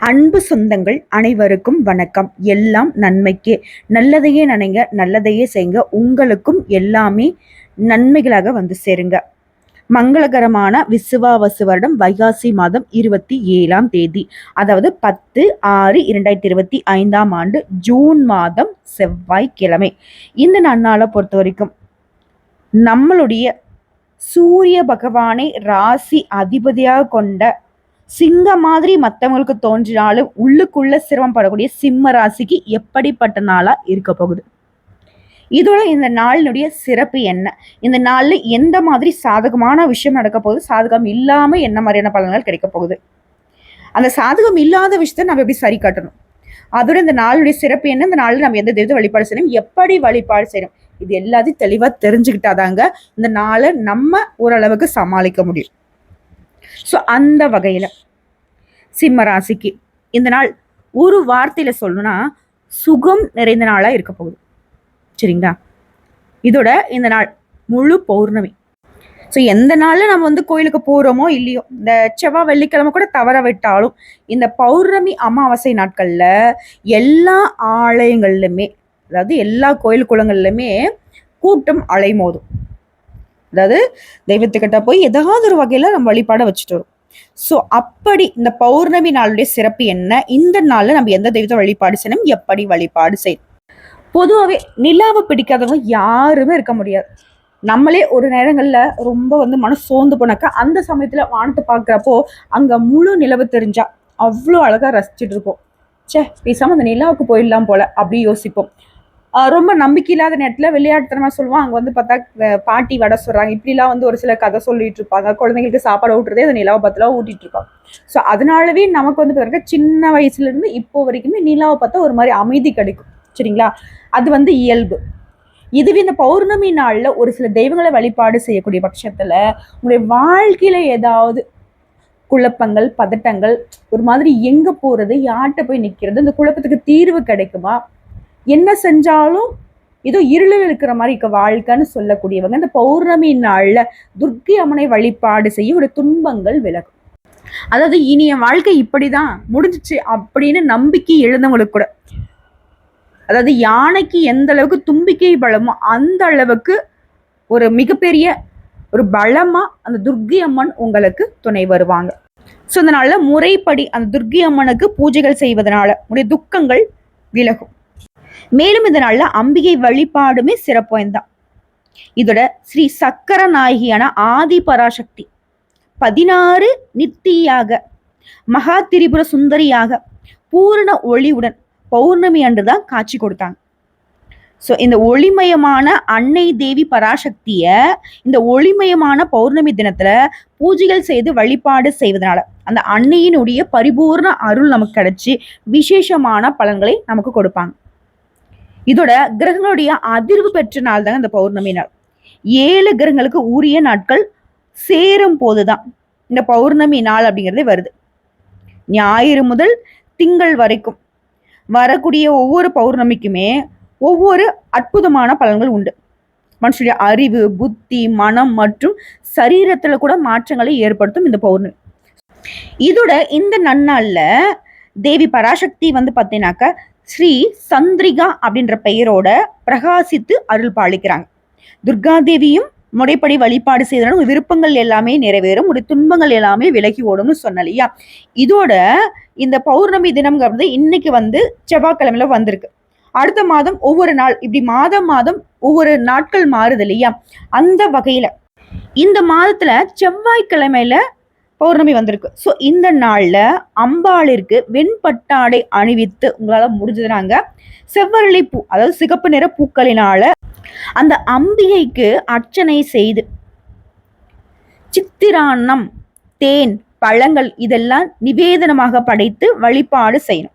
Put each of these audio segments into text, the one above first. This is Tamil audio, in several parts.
அன்பு சொந்தங்கள் அனைவருக்கும் வணக்கம். எல்லாம் நன்மைக்கே. நல்லதையே நினைங்க நல்லதையே செய்யுங்க. உங்களுக்கும் எல்லாமே நன்மைகளாக வந்து சேருங்க. மங்களகரமான விசுவாவசு வருடம் வைகாசி மாதம் இருபத்தி ஏழாம் தேதி. அதாவது பத்து ஆறு இரண்டாயிரத்தி இருபத்தி ஐந்தாம் ஆண்டு ஜூன் மாதம் செவ்வாய்க்கிழமை. இந்த நன்னாளை பொறுத்த வரைக்கும் நம்மளுடைய சூரிய பகவானை ராசி அதிபதியாக கொண்ட சிங்கம் மாதிரி மற்றவங்களுக்கு தோன்றினாலும் உள்ளுக்குள்ள சிரமப்படக்கூடிய சிம்ம ராசிக்கு எப்படிப்பட்ட நாளா இருக்க போகுது? இதோட இந்த நாளினுடைய சிறப்பு என்ன? இந்த நாளில் எந்த மாதிரி சாதகமான விஷயம் நடக்க போகுது? சாதகம் இல்லாமல் என்ன மாதிரியான பலன்கள் கிடைக்க போகுது? அந்த சாதகம் இல்லாத விஷயத்த நம்ம எப்படி சரி கட்டணும்? அதோட இந்த நாளுடைய சிறப்பு என்ன? இந்த நாளில் நம்ம எந்த தெய்வத்தை வழிபாடு செய்யணும்? எப்படி வழிபாடு செய்யணும்? இது எல்லாத்தையும் தெளிவாக தெரிஞ்சுக்கிட்டாதாங்க இந்த நாளை நம்ம ஓரளவுக்கு சமாளிக்க முடியும். ஸோ அந்த வகையில் சிம்ம ராசிக்கு. இந்த நாள் ஒரு வார்த்தையில் சொல்லணும்னா சுகம் நிறைந்த நாளாக இருக்க போகுது. சரிங்களா? இதோட இந்த நாள் முழு பௌர்ணமி. ஸோ எந்த நாளில் நம்ம வந்து கோயிலுக்கு போகிறோமோ இல்லையோ இந்த செவ்வாய் வெள்ளிக்கிழமை கூட தவற விட்டாலும் இந்த பௌர்ணமி அமாவாசை நாட்களில் எல்லா ஆலயங்கள்லையுமே அதாவது எல்லா கோயில் குளங்கள்லையுமே கூட்டம் அலைமோதும். அதாவது தெய்வத்துக்கிட்ட போய் ஏதாவது ஒரு வகையில் நம்ம வழிபாட வச்சுட்டு வரும். ஸோ அப்படி இந்த பௌர்ணமி நாளுடைய சிறப்பு என்ன? இந்த நாளில் நம்ம எந்த தெய்வத்தை வழிபாடு செய்யணும்? எப்படி வழிபாடு செய்யணும்? பொதுவாகவே நிலாவை பிடிக்காதவங்க யாருமே இருக்க முடியாது. நம்மளே ஒரு நேரங்களில் ரொம்ப வந்து மனசு சோர்ந்து போனாக்கா அந்த சமயத்தில் வானத்தை பார்க்குறப்போ அங்கே முழு நிலவு தெரிஞ்சா அவ்வளோ அழகாக ரசிச்சுட்டு இருப்போம். சே பேசாமல் அந்த நிலாவுக்கு போயிடலாம் போல அப்படி யோசிப்போம். ரொம்ப நம்பிக்கை இல்லாத நேரத்தில் விளையாட்டுத்தனமாக சொல்லுவோம் அங்கே வந்து பார்த்தா பாட்டி வடை சொல்கிறாங்க இப்படிலாம் வந்து ஒரு சில கதை சொல்லிட்டு இருப்பாங்க. குழந்தைங்களுக்கு சாப்பாடு ஊட்டுறதே அந்த நிலாவை பார்த்துலாம் ஊட்டிட்டு இருப்பாங்க ஸோ அதனாலவே நமக்கு வந்து பார்த்தா சின்ன வயசுலேருந்து இப்போ வரைக்குமே நிலாவை பார்த்தா ஒரு மாதிரி அமைதி கிடைக்கும். சரிங்களா? அது வந்து இயல்பு. இதுவே இந்த பௌர்ணமி நாளில் ஒரு சில தெய்வங்களை வழிபாடு செய்யக்கூடிய பட்சத்தில் உங்களுடைய வாழ்க்கையில் ஏதாவது குழப்பங்கள் பதட்டங்கள் ஒரு மாதிரி எங்கே போகிறது யார்கிட்ட போய் நிற்கிறது இந்த குழப்பத்துக்கு தீர்வு கிடைக்குமா? என்ன செஞ்சாலும் ஏதோ இருளில் இருக்கிற மாதிரி இருக்க வாழ்க்கைன்னு சொல்லக்கூடியவங்க இந்த பௌர்ணமி நாளில் துர்க்கி அம்மனை வழிபாடு செய்ய ஒரு துன்பங்கள் விலகும். அதாவது இனி என் வாழ்க்கை இப்படிதான் முடிஞ்சிச்சு அப்படின்னு நம்பிக்கை எழுந்தவங்களுக்கு கூட. அதாவது யானைக்கு எந்த அளவுக்கு தும்பிக்கை பலமோ அந்த அளவுக்கு ஒரு மிகப்பெரிய ஒரு பலமா அந்த துர்கி அம்மன் உங்களுக்கு துணை வருவாங்க. ஸோ அதனால முறைப்படி அந்த துர்கி அம்மனுக்கு பூஜைகள் செய்வதனால உடைய துக்கங்கள் விலகும். மேலும் இதனால அம்பிகை வழிபாடுமே சிறப்பு வாய்ந்தான் இதோட ஸ்ரீ சக்கர நாயகியான ஆதி பராசக்தி பதினாறு நித்தியாக மகா திரிபுர சுந்தரியாக பூரண ஒளியுடன் பௌர்ணமி அன்று தான் காட்சி கொடுத்தாங்க. ஸோ இந்த ஒளிமயமான அன்னை தேவி பராசக்திய இந்த ஒளிமயமான பௌர்ணமி தினத்துல பூஜைகள் செய்து வழிபாடு செய்வதனால அந்த அன்னையினுடைய பரிபூர்ண அருள் நமக்கு கிடைச்சி விசேஷமான பலன்களை நமக்கு கொடுப்பாங்க. இதோட கிரகங்களுடைய அதிர்வு பெற்ற நாள் தாங்க இந்த பௌர்ணமி நாள். ஏழு கிரகங்களுக்கு உரிய நாட்கள் சேரும் போதுதான். இந்த பௌர்ணமி நாள் அப்படிங்கிறதே வருது. ஞாயிறு முதல் திங்கள் வரைக்கும் வரக்கூடிய ஒவ்வொரு பௌர்ணமிக்குமே ஒவ்வொரு அற்புதமான பலன்கள் உண்டு. மனுஷனுடைய அறிவு புத்தி மனம் மற்றும் சரீரத்துல கூட மாற்றங்களை ஏற்படுத்தும் இந்த பௌர்ணமி. இதோட இந்த நன்னாளில் தேவி பராசக்தி வந்து பார்த்தீங்கன்னாக்க ஸ்ரீ சந்திரிகா அப்படின்ற பெயரோட பிரகாசித்து அருள் பாலிக்கிறாங்க. துர்காதேவியும் முறைப்படி வழிபாடு செய்தாலும் விருப்பங்கள் எல்லாமே நிறைவேறும் உடைய துன்பங்கள் எல்லாமே விலகி ஓடும்னு சொன்ன இல்லையா இதோட இந்த பௌர்ணமி தினம்ங்கிறது இன்னைக்கு வந்து செவ்வாய்க்கிழமையில வந்திருக்கு. அடுத்த மாதம் ஒவ்வொரு நாள் இப்படி மாதம் மாதம் ஒவ்வொரு நாட்கள் மாறுது இல்லையா? அந்த வகையில இந்த மாதத்துல செவ்வாய்க்கிழமையில பௌர்ணமி வந்திருக்கு. ஸோ இந்த நாளில் அம்பாளிற்கு வெண்பட்டாடை அணிவித்து உங்களால் முடிஞ்சதுனாங்க செவ்வரளி பூ அதாவது சிகப்பு நிற பூக்களினால அந்த அம்பிகைக்கு அர்ச்சனை செய்து சித்திராண்ணம் தேன் பழங்கள் இதெல்லாம் நிவேதனமாக படைத்து வழிபாடு செய்யணும்.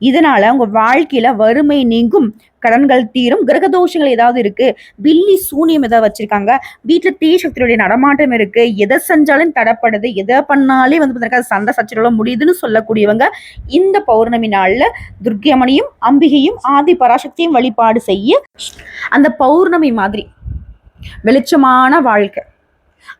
இதனால உங்க வாழ்க்கையில வறுமை நீங்கும் கடன்கள் தீரும் கிரகதோஷங்கள் ஏதாவது இருக்கு வில்லி சூனியம் ஏதாவது வச்சிருக்காங்க வீட்டுல தீ சக்தியுடைய நடமாட்டம் இருக்கு எதை செஞ்சாலும் தடப்படுது எதை பண்ணாலே வந்து பார்த்தீங்கன்னா சண்டை சச்சரவு முடியுதுன்னு சொல்லக்கூடியவங்க இந்த பௌர்ணமி நாள்ல துர்க்கியமணியும் அம்பிகையும் ஆதி பராசக்தியும் வழிபாடு செய்ய அந்த பௌர்ணமி மாதிரி வெளிச்சமான வாழ்க்கை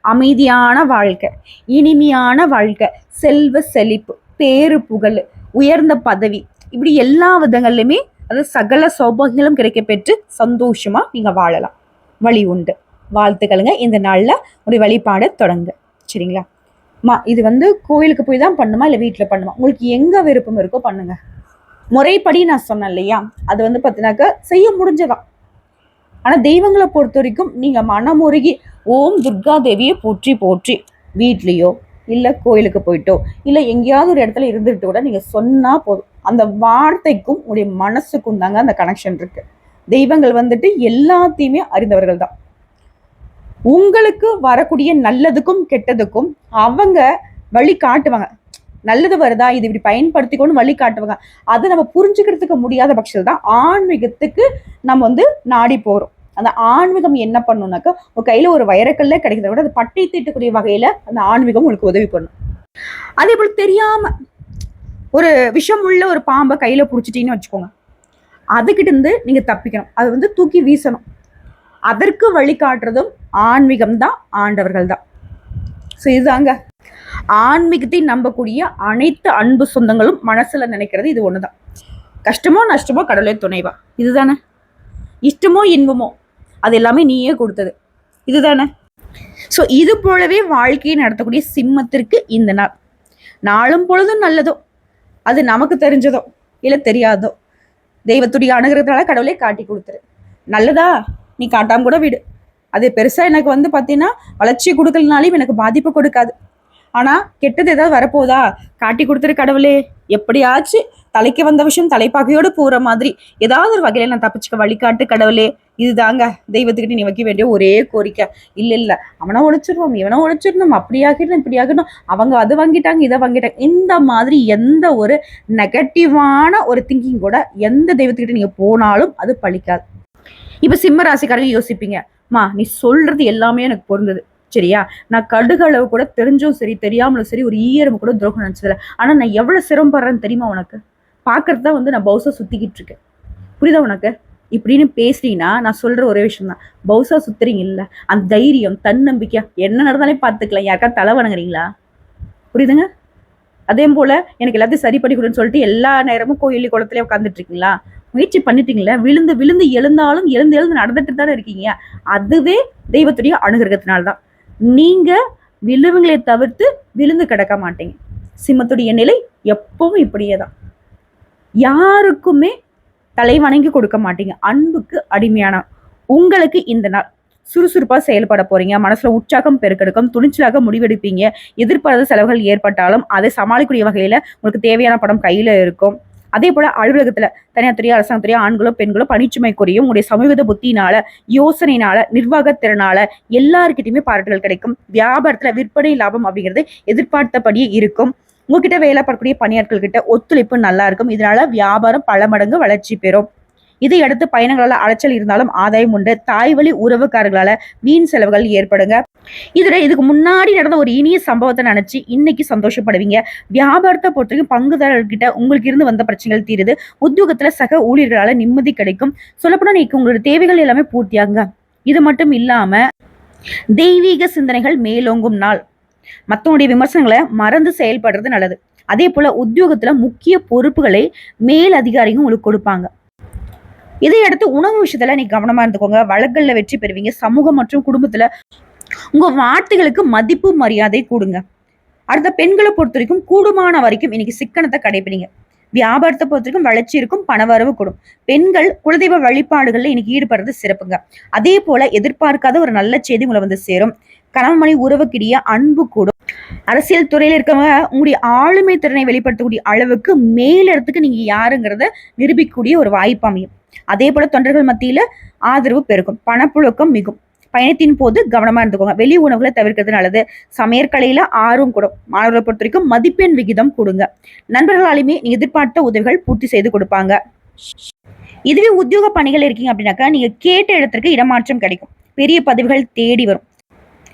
அமைதியான வாழ்க்கை இனிமையான வாழ்க்கை செல்வ செழிப்பு பேரு புகழ் உயர்ந்த பதவி இப்படி எல்லா விதங்கள்லையுமே அது சகல சௌபாகியங்களும் கிடைக்கப்பெற்று சந்தோஷமா நீங்க வாழலாம். வழி உண்டு. வாழ்த்துக்களுங்க. இந்த நாள்ல ஒரு வழிபாட தொடங்க. சரிங்களா? மா இது வந்து கோயிலுக்கு போய் தான் பண்ணுமா? இல்லை வீட்டில் பண்ணுமா? உங்களுக்கு எங்கே விருப்பம் இருக்கோ பண்ணுங்க. முறைப்படி நான் சொன்னேன் இல்லையா? அது வந்து பார்த்தீங்கன்னாக்கா செய்ய முடிஞ்சதான் ஆனால் தெய்வங்களை பொறுத்த வரைக்கும் நீங்கள் மனமுருகி ஓம் துர்கா தேவியை போற்றி போற்றி வீட்லேயோ இல்லை கோயிலுக்கு போயிட்டோ இல்லை எங்கேயாவது ஒரு இடத்துல இருந்துட்டு கூட நீங்கள் சொன்னால் போதும். அந்த வார்த்தைக்கும் உடைய மனசுக்கும் தாங்க அந்த கனெக்ஷன் இருக்கு. தெய்வங்கள் வந்துட்டு எல்லாத்தையுமே அறிந்தவர்கள் தான். உங்களுக்கு வரக்கூடிய நல்லதுக்கும் கெட்டதுக்கும் அவங்க வழி காட்டுவாங்க. நல்லது வருதா? இது இப்படி பயன்படுத்திக்கணும்னு வழி காட்டுவாங்க. அதை நம்ம புரிஞ்சுக்கிறதுக்கு முடியாத பட்சத்தில் தான் ஆன்மீகத்துக்கு நம்ம வந்து நாடி போகிறோம் அந்த ஆன்மீகம் என்ன பண்ணுனாக்கா உங்கள் கையில் ஒரு வைரக்கல்ல கிடைக்கிறத விட அது பட்டை தீட்டக்கூடிய வகையில் அந்த ஆன்மீகம் உங்களுக்கு உதவி பண்ணும். அதே போல் தெரியாமல் ஒரு விஷம் உள்ள ஒரு பாம்பை கையில் பிடிச்சிட்டிங்கன்னு வச்சுக்கோங்க. அதுக்கிட்ட இருந்து நீங்கள் தப்பிக்கணும். அது வந்து தூக்கி வீசணும். அதற்கு வழிகாட்டுறதும் ஆன்மீகம் தான் ஆண்டவர்கள் தான். ஸோ இதுதாங்க. ஆன்மீகத்தை நம்பக்கூடிய அனைத்து அன்பு சொந்தங்களும் மனசில் நினைக்கிறது இது ஒண்ணுதான். கஷ்டமோ நஷ்டமோ கடவுளே துணைவா. இதுதானே? இஷ்டமோ இன்பமோ அது எல்லாமே நீயே கொடுத்தது. இதுதானே? ஸோ இது போலவே வாழ்க்கையை நடத்தக்கூடிய சிம்மத்திற்கு இந்த நாள். நாளும் பொழுதும் நல்லதோ அது நமக்கு தெரிஞ்சதோ இல்லை தெரியாதோ? தெய்வத்துடைய அணுகிறதுனால கடவுளே காட்டி கொடுத்துரு. நல்லதா? நீ காட்டாம கூட விடு. அது பெருசாக எனக்கு வந்து பார்த்தீங்கன்னா வளர்ச்சி கொடுக்கலனாலையும் எனக்கு பாதிப்பு கொடுக்காது. ஆனால் கெட்டது ஏதாவது வரப்போதா? காட்டி கொடுத்துரு கடவுளே. எப்படியாச்சு தலைக்கு வந்த விஷயம் தலைப்பாகையோடு போகிற மாதிரி. ஏதாவது ஒரு வகையில் நான் தப்பிச்சுக்க வழிகாட்டு கடவுளே. இதுதாங்க. தெய்வத்துக்கிட்ட நீ வைக்க வேண்டிய ஒரே கோரிக்கை. இல்லை இல்லை. அவனை உழைச்சிடணும் இவனை உழைச்சிடணும் அப்படி ஆகிடணும் இப்படி ஆகிடணும். அவங்க அதை வாங்கிட்டாங்க இதை வாங்கிட்டாங்க. இந்த மாதிரி எந்த ஒரு நெகட்டிவான ஒரு திங்கிங் கூட எந்த தெய்வத்துக்கிட்ட நீங்கள் போனாலும் அது பழிக்காது. இப்போ சிம்ம ராசிக்காரங்க யோசிப்பீங்க. மா நீ சொல்றது எல்லாமே எனக்கு பொருந்தது. சரியா? நான் கடுகளவு கூட தெரிஞ்சும் சரி தெரியாமலும் சரி ஒரு ஈயரம் கூட துரோகம் நினச்சதில்ல. ஆனால் நான் எவ்வளோ சிரமப்படுறேன்னு தெரியுமா உனக்கு? பார்க்கறது தான் வந்து நான் பவுசா சுற்றிக்கிட்டு இருக்கேன். புரியுதா உனக்கு? இப்படின்னு பேசுறீங்கன்னா நான் சொல்ற ஒரே விஷயம் தான். பவுசா சுத்துறீங்க இல்லை அந்த தைரியம் தன்னம்பிக்கை என்ன நடந்தாலே பார்த்துக்கலாம். யாருக்கா தலை வணங்குறீங்களா? புரியுதுங்க? அதே போல எனக்கு எல்லாத்தையும் சரி பண்ணி கொடுன்னு சொல்லிட்டு எல்லா நேரமும் கோயில் குளத்துலேயே உட்காந்துட்டு இருக்கீங்களா? முயற்சி பண்ணிட்டீங்களா? விழுந்து விழுந்து எழுந்தாலும் எழுந்து எழுந்து நடந்துட்டு தானே இருக்கீங்க. அதுவே தெய்வத்துடைய அனுகிரகத்தினால்தான். நீங்க விழுவுங்களே தவிர்த்து விழுந்து கிடக்க மாட்டீங்க. சிம்மத்துடைய நிலை எப்பவும் இப்படியே தான் யாருக்குமே தலை வணங்கி கொடுக்க மாட்டீங்க. அன்புக்கு அடிமையான உங்களுக்கு இந்த நாள் சுறுசுறுப்பா செயல்பட போறீங்க. மனசுல உற்சாகம் பெருக்கெடுக்கும் துணிச்சலாக முடிவெடுப்பீங்க. எதிர்பாராத செலவுகள் ஏற்பட்டாலும் அதை சமாளிக்கக்கூடிய வகையில உங்களுக்கு தேவையான படம் கையில இருக்கும். அதே போல அலுவலகத்துல தனியார் துறையோ அரசாங்கத்துறையோ ஆண்களோ பெண்களோ பணிச்சுமை குறையும். உங்களுடைய சமூகத புத்தினால யோசனைனால நிர்வாக திறனால எல்லாருக்கிட்டையுமே பாராட்டுகள் கிடைக்கும். வியாபாரத்துல விற்பனை லாபம் அப்படிங்கிறது எதிர்பார்த்தபடியே இருக்கும். உங்ககிட்ட வேலை பார்க்கக்கூடிய பணியாட்கள் கிட்ட ஒத்துழைப்பு நல்லா இருக்கும். இதனால வியாபாரம் பல மடங்கு வளர்ச்சி பெறும். இதையடுத்து பயணங்களால் பயணங்களால அலைச்சல் இருந்தாலும் ஆதாயம் உண்டு. தாய் வழி உறவுக்காரர்களால வீண் செலவுகள் ஏற்படுங்க. இதுல இதுக்கு முன்னாடி நடந்த ஒரு இனிய சம்பவத்தை நினைச்சு இன்னைக்கு சந்தோஷப்படுவீங்க. வியாபாரத்தை பொறுத்தவரைக்கும் பங்குதாரர்கிட்ட உங்களுக்கு இருந்து வந்த பிரச்சனைகள் தீருது. உத்தியோகத்துல சக ஊழியர்களால நிம்மதி கிடைக்கும். சொல்லப்போனா இன்னைக்கு உங்களோட தேவைகள் எல்லாமே பூர்த்தியாகுங்க. இது மட்டும் இல்லாம தெய்வீக சிந்தனைகள் மேலோங்கும் நாள். மற்றவங்களுடைய விமர்சனங்களை மறந்து செயல்படுறது நல்லது. அதே போல உத்தியோகத்துல முக்கிய பொறுப்புகளை மேல் அதிகாரிகள் உங்களுக்கு கொடுப்பாங்க. இதையடுத்து உணவு விஷயத்துல நீ கவனமா இருந்துக்கோங்க. வழக்கல்ல வெற்றி பெறுவீங்க. சமூகம் மற்றும் குடும்பத்துல உங்க வார்த்தைகளுக்கு மதிப்பு மரியாதை கூடுங்க. அடுத்த பெண்களை பொறுத்த வரைக்கும் கூடுமான வரைக்கும் இன்னைக்கு சிக்கனத்தை கடைபிடிங்க. வியாபாரத்தை பொறுத்த வரைக்கும் வளர்ச்சி இருக்கும் பணவரவு கூடும். பெண்கள் குலதெய்வ வழிபாடுகள்ல இன்னைக்கு ஈடுபடுறது சிறப்புங்க. அதே போல எதிர்பார்க்காத ஒரு நல்ல செய்தி உங்களை வந்து சேரும். கணவன் மணி உறவுக்கிடையே அன்பு கூடும். அரசியல் துறையில இருக்கவங்க உங்களுடைய ஆளுமை திறனை வெளிப்படுத்தக்கூடிய அளவுக்கு மேலிடத்துக்கு நீங்க யாருங்கிறத நிரூபிக்கக்கூடிய ஒரு வாய்ப்பு அமையும். அதே போல தொண்டர்கள் மத்தியில ஆதரவு பெருகும். பணப்புழக்கம் மிகும். பயணத்தின் போது கவனமா இருந்துக்கோங்க. வெளி உணவுகளை தவிர்க்கிறது நல்லது. சமையற்கலையில ஆர்வம் கூடும். மாணவர்களை பொறுத்த வரைக்கும் மதிப்பெண் விகிதம் கொடுங்க. நண்பர்களாலுமே நீங்க எதிர்பார்த்த உதவிகள் பூர்த்தி செய்து கொடுப்பாங்க. இதுவே உத்தியோக பணிகள் இருக்கீங்க அப்படின்னாக்கா நீங்க கேட்ட இடத்திற்கு இடமாற்றம் கிடைக்கும். பெரிய பதவிகள் தேடி வரும்.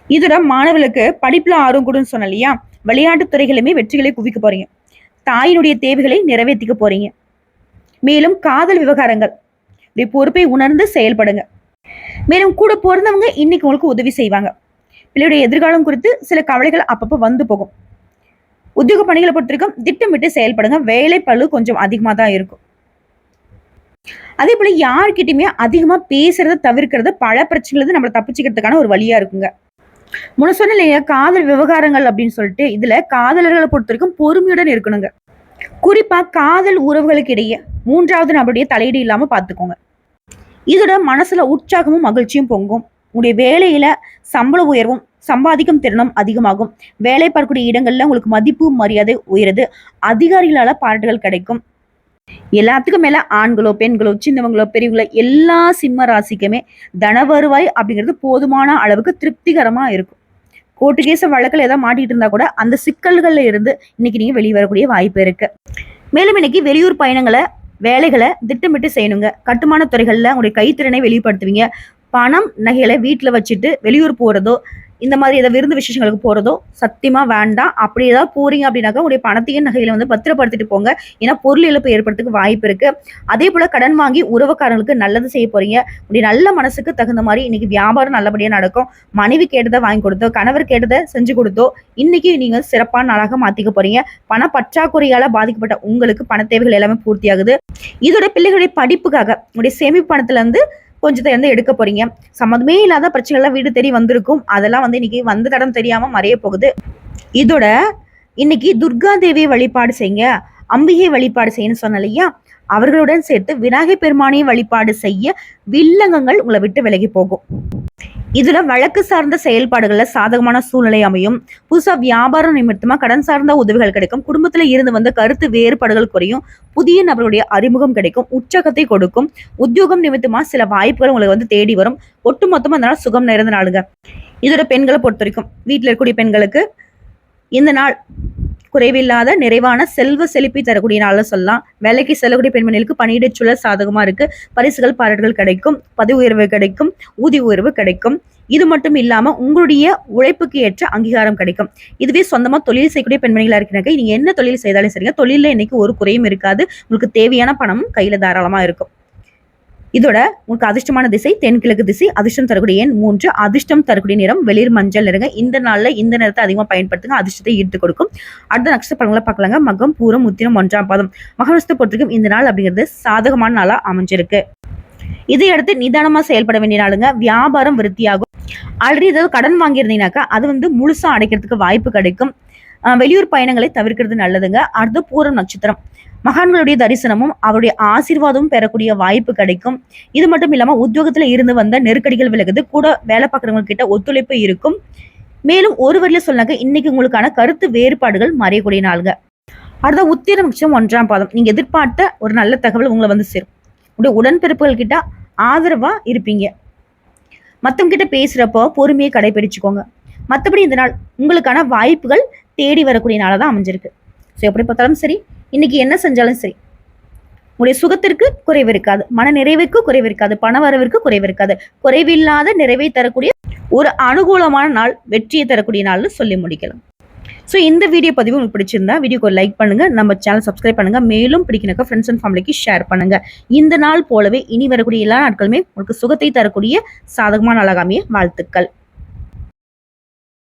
இதோட மாணவர்களுக்கு படிப்புல ஆர்வம் கூடுன்னு சொன்ன இல்லையா? விளையாட்டு துறைகளுமே வெற்றிகளை குவிக்க போறீங்க. தாயினுடைய தேவைகளை நிறைவேற்றிக்க போறீங்க. மேலும் காதல் விவகாரங்கள். இப்படி பொறுப்பை உணர்ந்து செயல்படுங்க. மேலும் கூட பிறந்தவங்க இன்னைக்கு உங்களுக்கு உதவி செய்வாங்க. பிள்ளையுடைய எதிர்காலம் குறித்து சில கவலைகள் அப்பப்போ வந்து போகும். உத்தியோக பணிகளை பொறுத்த வரைக்கும் திட்டமிட்டு செயல்படுங்க. வேலை பழு கொஞ்சம் அதிகமாக தான் இருக்கும். அதே போல யார்கிட்டயுமே அதிகமா பேசுறத தவிர்க்கிறது பல பிரச்சனைகள் நம்மளை தப்பிச்சுக்கிறதுக்கான ஒரு வழியா இருக்குங்க. முன்ன சொன்ன இல்லையா? காதல் விவகாரங்கள் அப்படின்னு சொல்லிட்டு இதுல காதலர்களை பொறுத்த வரைக்கும் பொறுமையுடன் இருக்கணுங்க. குறிப்பா காதல் உறவுகளுக்கு இடையே மூன்றாவது நபருடைய தலையீடு இல்லாமல் பார்த்துக்கோங்க இதோட மனசுல உற்சாகமும் மகிழ்ச்சியும் பொங்கும். உங்களுடைய வேலையில சம்பள உயர்வும் சம்பாதிக்கும் திறனும் அதிகமாகும். வேலை பார்க்கக்கூடிய இடங்கள்ல உங்களுக்கு மதிப்பு மரியாதை உயருது. அதிகாரிகளால பாராட்டுகள் கிடைக்கும். எல்லாத்துக்கும் மேல ஆண்களோ பெண்களோ சின்னவங்களோ பெரியவங்களோ எல்லா சிம்ம ராசிக்குமே தன வருவாய் அப்படிங்கிறது போதுமான அளவுக்கு திருப்திகரமா இருக்கும். கோர்ட்டு கேச வழக்கில் ஏதாவது மாட்டிட்டு இருந்தா கூட அந்த சிக்கல்கள்ல இருந்து இன்னைக்கு நீங்க வெளியே வரக்கூடிய வாய்ப்பு இருக்கு. மேலும் இன்னைக்கு வெளியூர் பயணங்களை வேலைகளை திட்டமிட்டு செய்யணுங்க. கட்டுமான துறைகளில் உங்களுடைய கைத்திறனை வெளிப்படுத்துவீங்க. பணம் நகைகளை வீட்டில் வச்சுட்டு வெளியூர் போகிறதோ இந்த மாதிரி ஏதாவது விருந்து விசேஷங்களுக்கு போகிறதோ சத்தியமாக வேண்டாம். அப்படி ஏதாவது போறீங்க அப்படின்னாக்கா உங்களுடைய பணத்தையும் நகையில வந்து பத்திரப்படுத்திட்டு போங்க. ஏன்னா பொருள் இழப்பு ஏற்படுறதுக்கு வாய்ப்பு இருக்கு. அதே போல கடன் வாங்கி உறவுக்காரங்களுக்கு நல்லது செய்ய போறீங்க. உடைய நல்ல மனசுக்கு தகுந்த மாதிரி இன்னைக்கு வியாபாரம் நல்லபடியாக நடக்கும். மனைவி கேட்டதை வாங்கி கொடுத்தோ கணவர் கேட்டதை செஞ்சு கொடுத்தோ இன்னைக்கு நீங்க சிறப்பான நாளாக மாத்திக்க போறீங்க. பண பற்றாக்குறையால பாதிக்கப்பட்ட உங்களுக்கு பண தேவைகள் எல்லாமே பூர்த்தியாகுது. இதோட பிள்ளைகளுடைய படிப்புக்காக உங்களுடைய சேமிப்பு பணத்துல இருந்து கொஞ்சத்தை வந்து எடுக்க போறீங்க. சம்மந்தமே இல்லாத பிரச்சனைகள்லாம் வீடு தேடி வந்திருக்கும். அதெல்லாம் வந்து இன்னைக்கு வந்த தடம் தெரியாம மறைய போகுது. இதோட இன்னைக்கு துர்கா தேவியை வழிபாடு செய்யுங்க. அம்பிகை வழிபாடு செய்யன்னு சொன்ன இல்லையா? அவர்களுடன் சேர்த்து விநாயகர் பெருமானையும் வழிபாடு செய்ய வில்லங்கங்கள் உங்களை விட்டு விலகி போகும். இதுல வழக்கு சார்ந்த செயல்பாடுகள்ல சாதகமான சூழ்நிலை அமையும். புதுசா வியாபாரம் நிமித்தமா கடன் சார்ந்த உதவிகள் கிடைக்கும். குடும்பத்துல இருந்து வந்த கருத்து வேறுபாடுகள் குறையும். புதிய நபருடைய அறிமுகம் கிடைக்கும். உற்சாகத்தை கொடுக்கும். உத்தியோகம் நிமித்தமா சில வாய்ப்புகள் உங்களுக்கு வந்து தேடி வரும். ஒட்டுமொத்தமா அதனால சுகம் நிறைந்த நாளுங்க. இதோட பெண்களை பொறுத்த வரைக்கும் வீட்டில் இருக்கக்கூடிய பெண்களுக்கு இந்த நாள் குறைவில்லாத நிறைவான செல்வ செழிப்பை தரக்கூடிய நாள்ல சொல்லலாம். வேலைக்கு செல்லக்கூடிய பெண்மணிகளுக்கு பணியிட சூழல் சாதகமாக இருக்கு. பரிசுகள் பாராட்டுகள் கிடைக்கும். பதவி உயர்வு கிடைக்கும். ஊதிய உயர்வு கிடைக்கும். இது மட்டும் இல்லாமல் உங்களுடைய உழைப்புக்கு ஏற்ற அங்கீகாரம் கிடைக்கும். இதுவே சொந்தமாக தொழில் செய்யக்கூடிய பெண்மணிகளாக இருக்கிறாங்க. நீங்கள் என்ன தொழில் செய்தாலும் சரிங்க. தொழிலில் இன்னைக்கு ஒரு குறையும் இருக்காது. உங்களுக்கு தேவையான பணமும் கையில் தாராளமாக இருக்கும். இதோட உங்களுக்கு அதிர்ஷ்டமான திசை தென்கிழக்கு திசை அதிர்ஷ்டம் தரக்கூடிய எண் மூன்று. அதிர்ஷ்டம் தரக்கூடிய நிறம் வெளிர் மஞ்சள் நிறங்க. இந்த நாளில் இந்த நேரத்தை அதிகமாக பயன்படுத்துங்க. அதிர்ஷ்டத்தை ஈர்த்து கொடுக்கும். அடுத்த நட்சத்திர பலன்களை பார்க்கலாங்க. மகம் பூரம் உத்திரம் ஒன்றாம் பாதம். மகநஸ்தை பொறுத்திருக்கும் இந்த நாள் அப்படிங்கிறது சாதகமான நாளாக அமைஞ்சிருக்கு. இதையடுத்து நிதானமாக செயல்பட வேண்டிய நாளுங்க. வியாபாரம் விருத்தியாகும். ஆல்ரெடி ஏதாவது கடன் வாங்கியிருந்தீங்கன்னாக்கா அது வந்து முழுசாக அடைக்கிறதுக்கு வாய்ப்பு கிடைக்கும். வெளியூர் பயணங்களை தவிர்க்கிறது நல்லதுங்க. அடுத்து பூரம் நட்சத்திரம். மகான்களுடைய தரிசனமும் அவருடைய ஆசீர்வாதமும் பெறக்கூடிய வாய்ப்பு கிடைக்கும். இது மட்டும் இல்லாம உத்தியோகத்துல இருந்து வந்த நெருக்கடிகள் விலகுது கூட வேலை பார்க்குறவங்க கிட்ட ஒத்துழைப்பு இருக்கும். மேலும் ஒரு வரியில சொன்னாங்க இன்னைக்கு உங்களுக்கான கருத்து வேறுபாடுகள் மறையக்கூடிய நாளுங்க. அடுத்த உத்திர ஒன்றாம் பாதம். நீங்க எதிர்பார்த்த ஒரு நல்ல தகவல் உங்களை வந்து சேரும். உடைய உடன்பிறப்புகள் கிட்ட ஆதரவா இருப்பீங்க. மத்தவங்க கிட்ட பேசுறப்போ பொறுமையை கடைபிடிச்சுக்கோங்க. மற்றபடி இந்த நாள் உங்களுக்கான வாய்ப்புகள் தேடி வரக்கூடிய நாளாக தான் அமைஞ்சிருக்கு. ஸோ எப்படி பார்த்தாலும் சரி இன்னைக்கு என்ன செஞ்சாலும் சரி. உங்களுடைய சுகத்திற்கு குறைவு இருக்காது. மன நிறைவுக்கு குறைவு இருக்காது. பண வரவிற்கு குறைவு இருக்காது. குறைவில்லாத நிறைவை தரக்கூடிய ஒரு அனுகூலமான நாள் வெற்றியை தரக்கூடிய நாள்னு சொல்லி முடிக்கலாம். ஸோ இந்த வீடியோ பதிவு உங்களுக்கு பிடிச்சிருந்தா வீடியோக்கு ஒரு லைக் பண்ணுங்க. நம்ம சேனல் சப்ஸ்கிரைப் பண்ணுங்க. மேலும் பிடிக்கணக்க ஃப்ரெண்ட்ஸ் அண்ட் ஃபேமிலிக்கு ஷேர் பண்ணுங்க. இந்த நாள் போலவே இனி வரக்கூடிய எல்லா நாட்களுமே உங்களுக்கு சுகத்தை தரக்கூடிய சாதகமான அழகாமிய வாழ்த்துக்கள்.